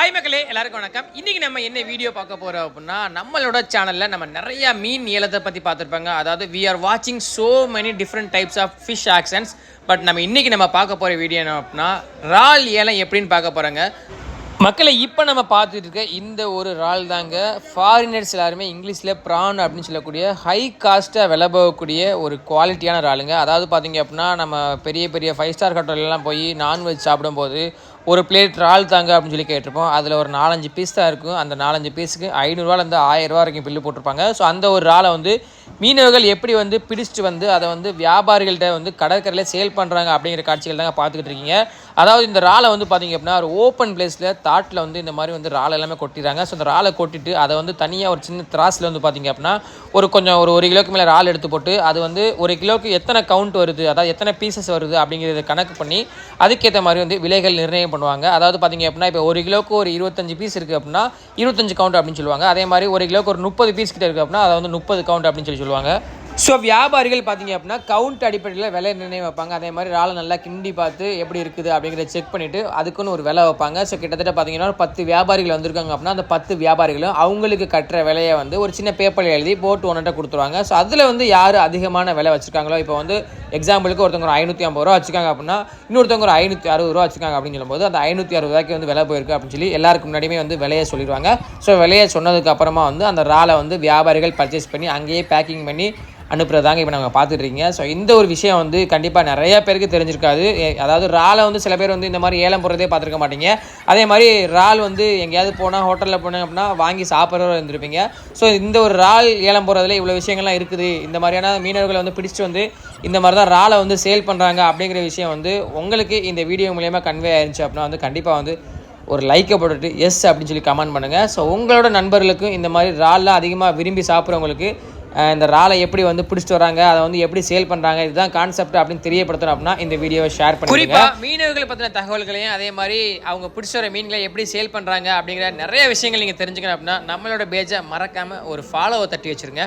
Hi மக்களே. எல்லாருக்கும் வணக்கம். இன்றைக்கி நம்ம என்ன வீடியோ பார்க்க போகிறோம் அப்படின்னா நம்மளோட சேனலில் நம்ம நிறைய மீன் ஏலத்தை பற்றி பார்த்துருப்பாங்க. அதாவது வி ஆர் வாட்சிங் so many different types of fish auctions but நம்ம இன்றைக்கி நம்ம பார்க்க போகிற வீடியோ என்ன அப்படின்னா ரால் ஏலம் எப்படின்னு பார்க்க போகிறாங்க மக்களை இப்போ நம்ம பார்த்துட்டு இருக்க இந்த ஒரு ரால் தாங்க ஃபாரினர்ஸ் எல்லாருமே இங்கிலீஷில் ப்ரான் அப்படின்னு சொல்லக்கூடிய ஹை காஸ்ட்டாக விலை போகக்கூடிய ஒரு குவாலிட்டியான ராளுங்க அதாவது பார்த்தீங்க அப்படின்னா நம்ம பெரிய பெரிய ஃபைவ் ஸ்டார் ஹோட்டல்லாம் போய் நான்வெஜ் சாப்பிடும்போது ஒரு பிளேட் இறால் தாங்க அப்படின்னு சொல்லி கேட்டிருப்போம். அதில் ஒரு நாலஞ்சு பீஸ் தான் இருக்கும். அந்த நாலஞ்சு பீஸுக்கு ஐநூறுரூவாலேருந்து ஆயிரரூவா வரைக்கும் பில்லு போட்டிருப்பாங்க. ஸோ அந்த ஒரு இறாலை வந்து மீனவர்கள் எப்படி வந்து பிடிச்சிட்டு வந்து அதை வந்து வியாபாரிகள்கிட்ட வந்து கடற்கரையில் சேல் பண்ணுறாங்க அப்படிங்கிற காட்சிகள் தாங்க பார்த்துக்கிட்டு இருக்கீங்க. அதாவது இந்த இறாலை வந்து பார்த்தீங்க அப்படின்னா ஒரு ஓப்பன் பிளேஸில் தாட்டில் வந்து இந்த மாதிரி வந்து இறால் எல்லாமே கொட்டிடுறாங்க. ஸோ இந்த ராலை கொட்டிட்டு அதை வந்து தனியாக ஒரு சின்ன திராஸில் வந்து பார்த்தீங்க அப்படின்னா ஒரு கொஞ்சம் ஒரு ஒரு கிலோக்கு மேலே இறால் எடுத்து போட்டு அது வந்து ஒரு கிலோக்கு எத்தனை கவுண்ட் வருது அதாவது எத்தனை பீசஸ் வருது அப்படிங்கிறத கணக்கு பண்ணி அதுக்கேற்ற மாதிரி வந்து விலைகள் நிர்ணயம் பண்ணுவாங்க. அதாவது பார்த்தீங்க அப்படின்னா இப்போ ஒரு கிலோக்கு ஒரு இருபத்தஞ்சு பீஸ் இருக்குது அப்படின்னா இருபத்தஞ்சு கவுண்ட் அப்படின்னு சொல்லுவாங்க. அதே மாதிரி ஒரு கிலோக்கு ஒரு முப்பது பீஸ் கிட்ட இருக்குது அப்படின்னா அதை வந்து முப்பது கவுண்ட் அப்படின்னு சொல்லி சொல்லுவாங்க. ஸோ வியாபாரிகள் பார்த்தீங்க அப்படின்னா கவுண்ட் அடிப்படையில் விலை நிர்ணயம் வைப்பாங்க. அதே மாதிரி ராலை நல்லா கிண்டி பார்த்து எப்படி இருக்குது அப்படிங்கிறத செக் பண்ணிவிட்டு அதுக்குன்னு ஒரு விலை வைப்பாங்க. ஸோ கிட்டத்தட்ட பார்த்தீங்கன்னா ஒரு பத்து வியாபாரிகள் வந்திருக்காங்க அப்படின்னா அந்த பத்து வியாபாரிகளும் அவங்களுக்கு கட்டுற விலையை வந்து ஒரு சின்ன பேப்பரில் எழுதி போட்டு ஒன்றுட்ட கொடுத்துருவாங்க. ஸோ அதில் வந்து யார் அதிகமான விலை வச்சுருக்காங்களோ இப்போ வந்து எக்ஸாம்பிளுக்கு ஒருத்தவங்க ஒரு ஐநூற்றி ஐம்பது ரூபா வச்சுக்காங்க அப்படின்னா இன்னொருத்தவங்க ஒரு ஐநூற்றி அறுபது ரூபா வச்சுருக்காங்க அப்படின்னு சொல்லும்போது அந்த ஐநூற்றி அறுபது ரூபாய்க்கு வந்து விலை போயிருக்கு அப்படின்னு சொல்லி எல்லாருக்கு முன்னாடியுமே வந்து விலையை சொல்லிடுவாங்க. ஸோ விலையை சொன்னதுக்கு அப்புறமா வந்து அந்த இறாலை வந்து வியாபாரிகள் பர்ச்சேஸ் பண்ணி அங்கேயே பேக்கிங் பண்ணி அனுப்புறதாங்க இப்போ நாங்கள் பார்த்துட்ருக்கீங்க. ஸோ இந்த ஒரு விஷயம் வந்து கண்டிப்பாக நிறைய பேருக்கு தெரிஞ்சிருக்காது. அதாவது இறாலை வந்து சில பேர் வந்து இந்த மாதிரி ஏலம் போடுறதே பார்த்துருக்க மாட்டீங்க. அதே மாதிரி இறால் வந்து எங்கேயாவது போனால் ஹோட்டலில் போனேன் அப்படின்னா வாங்கி சாப்பிட்றவங்க இருந்திருப்பீங்க. ஸோ இந்த ஒரு இறால் ஏலம் போடுறதுல இவ்வளோ விஷயங்கள்லாம் இருக்குது. இந்த மாதிரியான மீனவர்களை வந்து பிடிச்சிட்டு வந்து இந்த மாதிரி தான் இறாலை வந்து சேல் பண்ணுறாங்க அப்படிங்கிற விஷயம் வந்து உங்களுக்கு இந்த வீடியோ மூலயமா கன்வே ஆயிருந்துச்சு அப்படின்னா வந்து கண்டிப்பாக வந்து ஒரு லைக்கை போட்டுட்டு எஸ் அப்படின்னு சொல்லி கமெண்ட் பண்ணுங்கள் ஸோ உங்களோட நண்பர்களுக்கும் இந்த மாதிரி இறால்லாம் அதிகமாக விரும்பி சாப்பிட்றவங்களுக்கு இந்த இறாலை எப்படி வந்து பிடிச்சிட்டு வராங்க அதை வந்து எப்படி சேல் பண்ணுறாங்க இதுதான் கான்செப்ட் அப்படின்னு தெரியப்படுத்தணும் அப்படின்னா இந்த வீடியோவை ஷேர் பண்ணி குறிப்பாக மீனவர்களை பற்றின தகவல்களையும் அதே மாதிரி அவங்க பிடிச்ச வர மீன்களை எப்படி சேல் பண்ணுறாங்க அப்படிங்கிற நிறைய விஷயங்கள் நீங்கள் தெரிஞ்சுக்கணும் அப்படின்னா நம்மளோட பேஜை மறக்காமல் ஒரு ஃபாலோவை தட்டி வச்சுருங்க.